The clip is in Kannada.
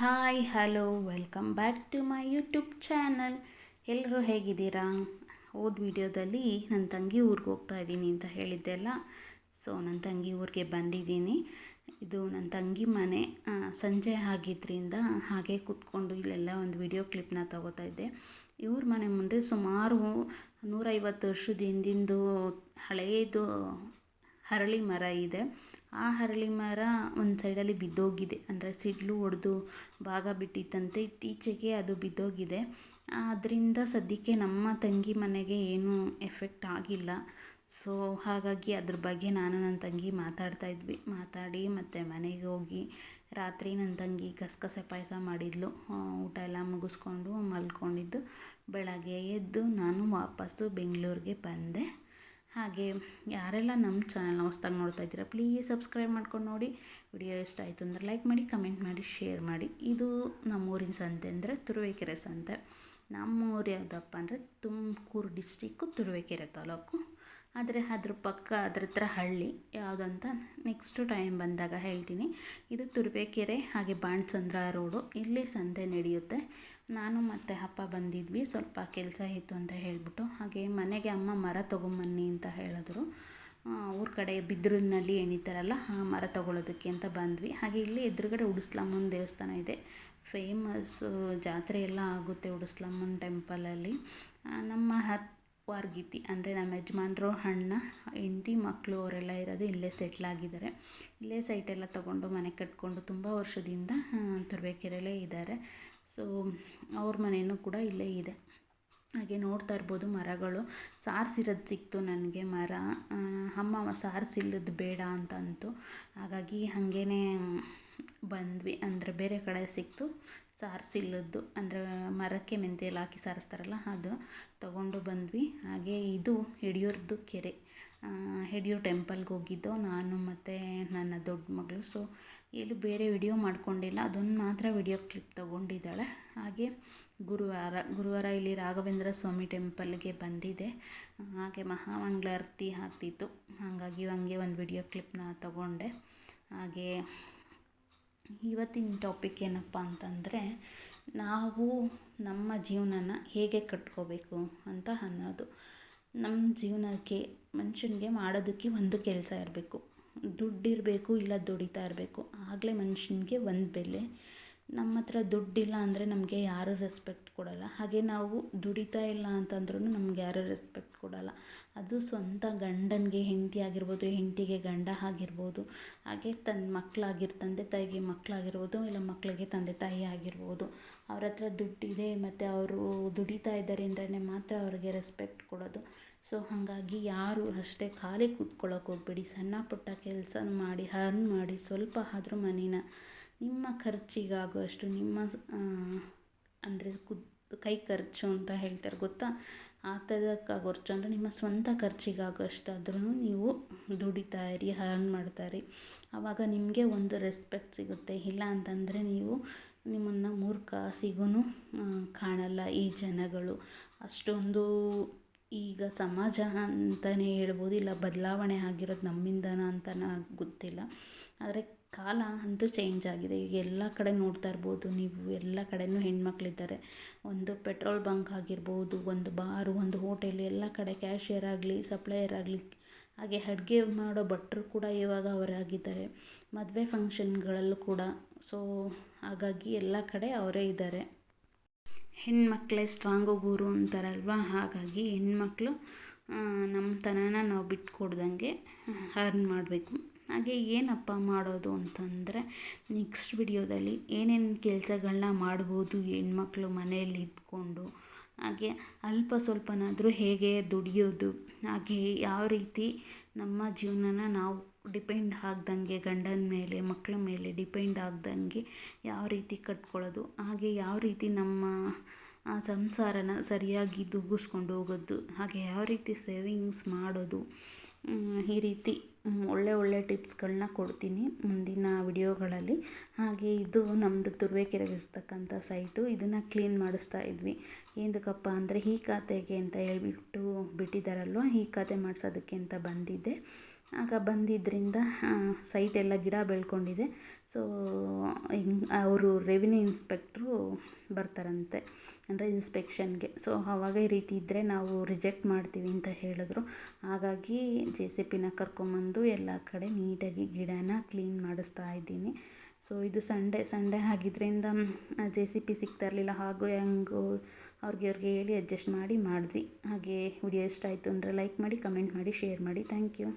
Hi hello welcome back to my YouTube channel ಎಲ್ಲರೂ ಹೇಗಿದ್ದೀರಾ? ಹೋದ ವಿಡಿಯೋದಲ್ಲಿ ನನ್ನ ತಂಗಿ ಊರಿಗೆ ಹೋಗ್ತಾ ಇದ್ದೀನಿ ಅಂತ ಹೇಳಿದ್ದೆ ಅಲ್ಲ? ಸೊ ನನ್ನ ತಂಗಿ ಊರಿಗೆ ಬಂದಿದ್ದೀನಿ. ಇದು ನನ್ನ ತಂಗಿ ಮನೆ. ಸಂಜೆ ಆಗಿದ್ದರಿಂದ ಹಾಗೆ ಕೂತ್ಕೊಂಡು ಇಲ್ಲೆಲ್ಲ ಒಂದು ವಿಡಿಯೋ ಕ್ಲಿಪ್ನ ತಗೋತಾ ಇದ್ದೆ. ಇವ್ರ ಮನೆ ಮುಂದೆ ಸುಮಾರು ನೂರೈವತ್ತು ವರ್ಷದ ಹಿಂದಿಂದು ಹಳೆಯದು ಹರಳಿ ಮರ ಇದೆ. ಆ ಹರಳಿ ಮರ ಒಂದು ಸೈಡಲ್ಲಿ ಬಿದ್ದೋಗಿದೆ. ಅಂದರೆ ಸಿಡ್ಲು ಹೊಡೆದು ಭಾಗ ಬಿಟ್ಟಿತ್ತಂತೆ. ಇತ್ತೀಚೆಗೆ ಅದು ಬಿದ್ದೋಗಿದೆ. ಅದರಿಂದ ಸದ್ಯಕ್ಕೆ ನಮ್ಮ ತಂಗಿ ಮನೆಗೆ ಏನೂ ಎಫೆಕ್ಟ್ ಆಗಿಲ್ಲ. ಸೊ ಹಾಗಾಗಿ ಅದ್ರ ಬಗ್ಗೆ ನಾನು ನನ್ನ ತಂಗಿ ಮಾತಾಡ್ತಾ ಇದ್ವಿ. ಮಾತಾಡಿ ಮತ್ತು ಮನೆಗೆ ಹೋಗಿ ರಾತ್ರಿ ನನ್ನ ತಂಗಿ ಗಸಗಸೆ ಪಾಯಸ ಮಾಡಿದ್ಲು. ಊಟ ಎಲ್ಲ ಮುಗಿಸ್ಕೊಂಡು ಮಲ್ಕೊಂಡಿದ್ದು. ಬೆಳಗ್ಗೆ ಎದ್ದು ನಾನು ವಾಪಸ್ಸು ಬೆಂಗಳೂರಿಗೆ ಬಂದೆ. ಹಾಗೆ ಯಾರೆಲ್ಲ ನಮ್ಮ ಚಾನಲ್ನ ಹೊಸ್ದಾಗಿ ನೋಡ್ತಾ ಇದ್ದೀರಾ ಪ್ಲೀಸ್ ಸಬ್ಸ್ಕ್ರೈಬ್ ಮಾಡ್ಕೊಂಡು ನೋಡಿ. ವಿಡಿಯೋ ಇಷ್ಟ ಆಯಿತು ಅಂದರೆ ಲೈಕ್ ಮಾಡಿ ಕಮೆಂಟ್ ಮಾಡಿ ಶೇರ್ ಮಾಡಿ. ಇದು ನಮ್ಮೂರಿನ ಸಂತೆ ಅಂದರೆ ತುರುವೇಕೆರೆ ಸಂತೆ. ನಮ್ಮೂರು ಯಾವುದಪ್ಪ ಅಂದರೆ ತುಮಕೂರು ಡಿಸ್ಟಿಕ್ಕು ತುರುವೇಕೆರೆ ತಾಲೂಕು. ಆದರೆ ಅದ್ರ ಪಕ್ಕ, ಅದ್ರ ಹತ್ರ ಹಳ್ಳಿ ಯಾವುದಂತ ನೆಕ್ಸ್ಟು ಟೈಮ್ ಬಂದಾಗ ಹೇಳ್ತೀನಿ. ಇದು ತುರುವೇಕೆರೆ ಹಾಗೆ ಬಾಣಸಂದ್ರ ರೋಡು ಇಲ್ಲಿ ಸಂತೆ ನಡೆಯುತ್ತೆ. ನಾನು ಮತ್ತು ಅಪ್ಪ ಬಂದಿದ್ವಿ. ಸ್ವಲ್ಪ ಕೆಲಸ ಇತ್ತು ಅಂತ ಹೇಳಿಬಿಟ್ಟು. ಹಾಗೆ ಮನೆಗೆ ಅಮ್ಮ ಮರ ತೊಗೊಂಬನ್ನಿ ಅಂತ ಹೇಳಿದ್ರು. ಊರ ಕಡೆ ಬಿದಿರಿನಲ್ಲಿ ಎಣಿತಾರಲ್ಲ, ಆ ಮರ ತೊಗೊಳೋದಕ್ಕೆ ಅಂತ ಬಂದ್ವಿ. ಹಾಗೆ ಇಲ್ಲಿ ಎದುರುಗಡೆ ಉಡುಸ್ಲಮ್ಮನ ದೇವಸ್ಥಾನ ಇದೆ. ಫೇಮಸ್ಸು ಜಾತ್ರೆ ಎಲ್ಲ ಆಗುತ್ತೆ ಉಡುಸ್ಲಮ್ಮನ ಟೆಂಪಲಲ್ಲಿ ನಮ್ಮ ಹತ್ ವಾರ್ಗೀತಿ ಅಂದರೆ ನಮ್ಮ ಯಜಮಾನ್ರು ಅಣ್ಣ, ಹೆಂಡತಿ ಮಕ್ಕಳು ಅವರೆಲ್ಲ ಇರೋದು ಇಲ್ಲೇ ಸೆಟ್ಲ್ ಆಗಿದ್ದಾರೆ. ಇಲ್ಲೇ ಸೈಟೆಲ್ಲ ತೊಗೊಂಡು ಮನೆ ಕಟ್ಕೊಂಡು ತುಂಬ ವರ್ಷದಿಂದ ತುರ್ಬೇಕೆರೆಯಲ್ಲೇ ಇದ್ದಾರೆ. ಸೊ ಅವ್ರ ಮನೆಯೂ ಕೂಡ ಇಲ್ಲೇ ಇದೆ. ಹಾಗೆ ನೋಡ್ತಾ ಇರ್ಬೋದು ಮರಗಳು. ಸಾರಿಸಿರೋದು ಸಿಕ್ತು ನನಗೆ ಮರ. ಅಮ್ಮ ಸಾರಿಸಿಲ್ಲದ್ದು ಬೇಡ ಅಂತಂತು. ಹಾಗಾಗಿ ಹಾಗೇ ಬಂದ್ವಿ. ಅಂದರೆ ಬೇರೆ ಕಡೆ ಸಿಕ್ತು. ಸಾರಿಸಿಲ್ಲದ್ದು ಅಂದರೆ ಮರಕ್ಕೆ ಮೆಂತೆಯಲ್ಲಿ ಹಾಕಿ ಸಾರಿಸ್ತಾರಲ್ಲ ಅದು. ತಗೊಂಡು ಬಂದ್ವಿ. ಹಾಗೆ ಇದು ಯಡಿಯೂರ್ದು ಕೆರೆ. ಆ, ಯಡಿಯೂರು ಟೆಂಪಲ್ಗೆ ಹೋಗಿದ್ದೋ. ನಾನು ಮತ್ತು ನನ್ನ ದೊಡ್ಡ ಮಗಳು. ಸೊ ಎಲ್ಲೂ ಬೇರೆ ವಿಡಿಯೋ ಮಾಡ್ಕೊಂಡಿಲ್ಲ. ಅದೊಂದು ಮಾತ್ರ ವಿಡಿಯೋ ಕ್ಲಿಪ್ ತೊಗೊಂಡಿದ್ದಾಳೆ. ಹಾಗೆ ಗುರುವಾರ ಗುರುವಾರ ಇಲ್ಲಿ ರಾಘವೇಂದ್ರ ಸ್ವಾಮಿ ಟೆಂಪಲ್ಗೆ ಬಂದಿದೆ. ಹಾಗೆ ಮಹಾಮಂಗಳಾರತಿ ಆಗ್ತಿತ್ತು. ಹಾಗಾಗಿ ಹಂಗೆ ಒಂದು ವಿಡಿಯೋ ಕ್ಲಿಪ್ನ ತಗೊಂಡೆ. ಹಾಗೆ ಇವತ್ತಿನ ಟಾಪಿಕ್ ಏನಪ್ಪ ಅಂತಂದರೆ ನಾವು ನಮ್ಮ ಜೀವನನ ಹೇಗೆ ಕಟ್ಕೋಬೇಕು ಅಂತ ಅನ್ನೋದು. ನಮ್ಮ ಜೀವನಕ್ಕೆ ಮನುಷ್ಯನಿಗೆ ಮಾಡೋದಕ್ಕೆ ಒಂದು ಕೆಲಸ ಇರಬೇಕು. ದುಡ್ಡಿರಬೇಕು ಇಲ್ಲ ದುಡಿತಾ ಇರಬೇಕು. ಆಗಲೇ ಮನುಷ್ಯನಿಗೆ ಒಂದು ಬೆಲೆ ನಮ್ಮ ಹತ್ರ ದುಡ್ಡಿಲ್ಲ ಅಂದರೆ ನಮಗೆ ಯಾರೂ ರೆಸ್ಪೆಕ್ಟ್ ಕೊಡಲ್ಲ. ಹಾಗೆ ನಾವು ದುಡಿತಾ ಇಲ್ಲ ಅಂತಂದ್ರೂ ನಮ್ಗೆ ಯಾರೂ ರೆಸ್ಪೆಕ್ಟ್ ಕೊಡಲ್ಲ. ಅದು ಸ್ವಂತ ಗಂಡನಿಗೆ ಹೆಂಡತಿ ಆಗಿರ್ಬೋದು, ಹೆಂಡತಿಗೆ ಗಂಡ ಆಗಿರ್ಬೋದು, ಹಾಗೆ ತನ್ನ ಮಕ್ಕಳಾಗಿರ್ ತಂದೆ ತಾಯಿಗೆ ಮಕ್ಕಳಾಗಿರ್ಬೋದು ಇಲ್ಲ ಮಕ್ಕಳಿಗೆ ತಂದೆ ತಾಯಿ ಆಗಿರ್ಬೋದು. ಅವ್ರ ಹತ್ರ ದುಡ್ಡಿದೆ ಮತ್ತು ಅವರು ದುಡಿತಾ ಇದ್ದಾರೆ ಅಂದ್ರೆ ಮಾತ್ರ ಅವ್ರಿಗೆ ರೆಸ್ಪೆಕ್ಟ್ ಕೊಡೋದು. ಸೊ ಹಾಗಾಗಿ ಯಾರು ಅಷ್ಟೇ ಖಾಲಿ ಕೂತ್ಕೊಳ್ಳೋಕೆ ಹೋಗ್ಬೇಡಿ. ಸಣ್ಣ ಪುಟ್ಟ ಕೆಲಸ ಮಾಡಿ ಅರ್ನ್ ಮಾಡಿ, ಸ್ವಲ್ಪ ಆದರೂ ಮನಿನ. ನಿಮ್ಮ ಖರ್ಚಿಗಾಗುವಷ್ಟು ನಿಮ್ಮ ಅಂದರೆ ಕುದ್, ಕೈ ಖರ್ಚು ಅಂತ ಹೇಳ್ತಾರೆ ಗೊತ್ತಾ? ಆ ಥರಕ್ಕಾಗಿ ಖರ್ಚು ಅಂದರೆ ನಿಮ್ಮ ಸ್ವಂತ ಖರ್ಚಿಗಾಗುವಷ್ಟಾದ್ರೂ ನೀವು ದುಡಿತಾ ಇರಿ ಹರ್ನ್ ಮಾಡ್ತಾ ಇರಿ. ಆವಾಗ ನಿಮಗೆ ಒಂದು ರೆಸ್ಪೆಕ್ಟ್ ಸಿಗುತ್ತೆ. ಇಲ್ಲ ಅಂತಂದರೆ ನೀವು ನಿಮ್ಮನ್ನು ಮೂರ್ಖ ಸಿಗೂ ಕಾಣಲ್ಲ ಈ ಜನಗಳು. ಅಷ್ಟೊಂದು ಈಗ ಸಮಾಜ ಅಂತಲೇ ಹೇಳ್ಬೋದು. ಇಲ್ಲ ಬದಲಾವಣೆ ಆಗಿರೋದು ನಮ್ಮಿಂದನ ಅಂತ ಗೊತ್ತಿಲ್ಲ. ಆದರೆ ಕಾಲ ಅಂತೂ ಚೇಂಜ್ ಆಗಿದೆ. ಈಗ ಎಲ್ಲ ಕಡೆ ನೋಡ್ತಾ ಇರ್ಬೋದು ನೀವು, ಎಲ್ಲ ಕಡೆಯೂ ಹೆಣ್ಮಕ್ಳಿದ್ದಾರೆ. ಒಂದು ಪೆಟ್ರೋಲ್ ಬಂಕ್ ಆಗಿರ್ಬೋದು, ಒಂದು ಬಾರು, ಒಂದು ಹೋಟೆಲ್ ಎಲ್ಲ ಕಡೆ ಕ್ಯಾಶಿಯರ್ ಆಗಲಿ ಸಪ್ಲೈಯರ್ ಆಗಲಿ, ಹಾಗೆ ಅಡುಗೆ ಮಾಡೋ ಭಟ್ರು ಕೂಡ ಇವಾಗ ಅವರೇ ಆಗಿದ್ದಾರೆ ಮದುವೆ ಫಂಕ್ಷನ್ಗಳಲ್ಲೂ ಕೂಡ. ಸೊ ಹಾಗಾಗಿ ಎಲ್ಲ ಕಡೆ ಅವರೇ ಇದ್ದಾರೆ. ಹೆಣ್ಮಕ್ಳೇ ಸ್ಟ್ರಾಂಗು ಗುರು ಅಂತಾರಲ್ವ? ಹಾಗಾಗಿ ಹೆಣ್ಮಕ್ಳು ನಮ್ಮತನನ ನಾವು ಬಿಟ್ಕೊಡ್ದಂಗೆ ಅರ್ನ್ ಮಾಡಬೇಕು. ಹಾಗೆ ಏನಪ್ಪ ಮಾಡೋದು ಅಂತಂದರೆ ನೆಕ್ಸ್ಟ್ ವಿಡಿಯೋದಲ್ಲಿ ಏನೇನು ಕೆಲಸಗಳನ್ನ ಮಾಡ್ಬೋದು ಹೆಣ್ಮಕ್ಳು ಮನೆಯಲ್ಲಿ ಇದ್ಕೊಂಡು, ಹಾಗೆ ಅಲ್ಪ ಸ್ವಲ್ಪನಾದರೂ ಹೇಗೆ ದುಡಿಯೋದು, ಹಾಗೆ ಯಾವ ರೀತಿ ನಮ್ಮ ಜೀವನನ ನಾವು ಡಿಪೆಂಡ್ ಆಗ್ದಂಗೆ ಗಂಡನ ಮೇಲೆ ಮಕ್ಕಳ ಮೇಲೆ ಡಿಪೆಂಡ್ ಆಗ್ದಂಗೆ ಯಾವ ರೀತಿ ಕಟ್ಕೊಳ್ಳೋದು, ಹಾಗೆ ಯಾವ ರೀತಿ ನಮ್ಮ ಸಂಸಾರನ ಸರಿಯಾಗಿ ದುಗ್ಗಿಸ್ಕೊಂಡು ಹೋಗೋದು, ಹಾಗೆ ಯಾವ ರೀತಿ ಸೇವಿಂಗ್ಸ್ ಮಾಡೋದು ಈ ರೀತಿ ಒಳ್ಳೆ ಒಳ್ಳೆ ಟಿಪ್ಸ್ಗಳನ್ನ ಕೊಡ್ತೀನಿ ಮುಂದಿನ ವಿಡಿಯೋಗಳಲ್ಲಿ. ಹಾಗೆ ಇದು ನಮ್ಮದು ತುರುವೇಕೆರೆಗಿರ್ತಕ್ಕಂಥ ಸೈಟು. ಇದನ್ನು ಕ್ಲೀನ್ ಮಾಡಿಸ್ತಾ ಇದ್ವಿ. ಏನಕ್ಕಪ್ಪ ಅಂದರೆ ಈ ಖಾತೆಗೆ ಅಂತ ಹೇಳ್ಬಿಟ್ಟು ಬಿಟ್ಟಿದ್ದಾರಲ್ವ ಈ ಖಾತೆ ಮಾಡಿಸೋದಕ್ಕೆ ಅಂತ ಬಂದಿದ್ದೆ ಆಗ ಬಂದಿದ್ದರಿಂದ ಸೈಟ್ ಎಲ್ಲ ಗಿಡ ಬೆಳ್ಕೊಂಡಿದೆ. ಸೊ ಅವರು ರೆವಿನ್ಯೂ ಇನ್ಸ್ಪೆಕ್ಟ್ರು ಬರ್ತಾರಂತೆ, ಅಂದರೆ ಇನ್ಸ್ಪೆಕ್ಷನ್ಗೆ ಸೊ ಆವಾಗ ಈ ರೀತಿ ಇದ್ದರೆ ನಾವು ರಿಜೆಕ್ಟ್ ಮಾಡ್ತೀವಿ ಅಂತ ಹೇಳಿದ್ರು. ಹಾಗಾಗಿ ಜೆ ಸಿ ಪಿನ ಕರ್ಕೊಂಬಂದು ಎಲ್ಲ ಕಡೆ ನೀಟಾಗಿ ಗಿಡನ ಕ್ಲೀನ್ ಮಾಡಿಸ್ತಾ ಇದ್ದೀನಿ. ಸೊ ಇದು ಸಂಡೇ ಸಂಡೇ ಆಗಿದ್ದರಿಂದ ಜೆ ಸಿ ಪಿ ಸಿಗ್ತಾ ಇರಲಿಲ್ಲ. ಹಾಗೂ ಹೆಂಗೋ ಅವ್ರಿಗೆ ಅವ್ರಿಗೆ ಹೇಳಿ ಅಡ್ಜಸ್ಟ್ ಮಾಡಿ ಮಾಡಿದ್ವಿ. ಹಾಗೆ ವಿಡಿಯೋ ಇಷ್ಟ ಆಯಿತು ಅಂದರೆ ಲೈಕ್ ಮಾಡಿ ಕಮೆಂಟ್ ಮಾಡಿ ಶೇರ್ ಮಾಡಿ. Thank you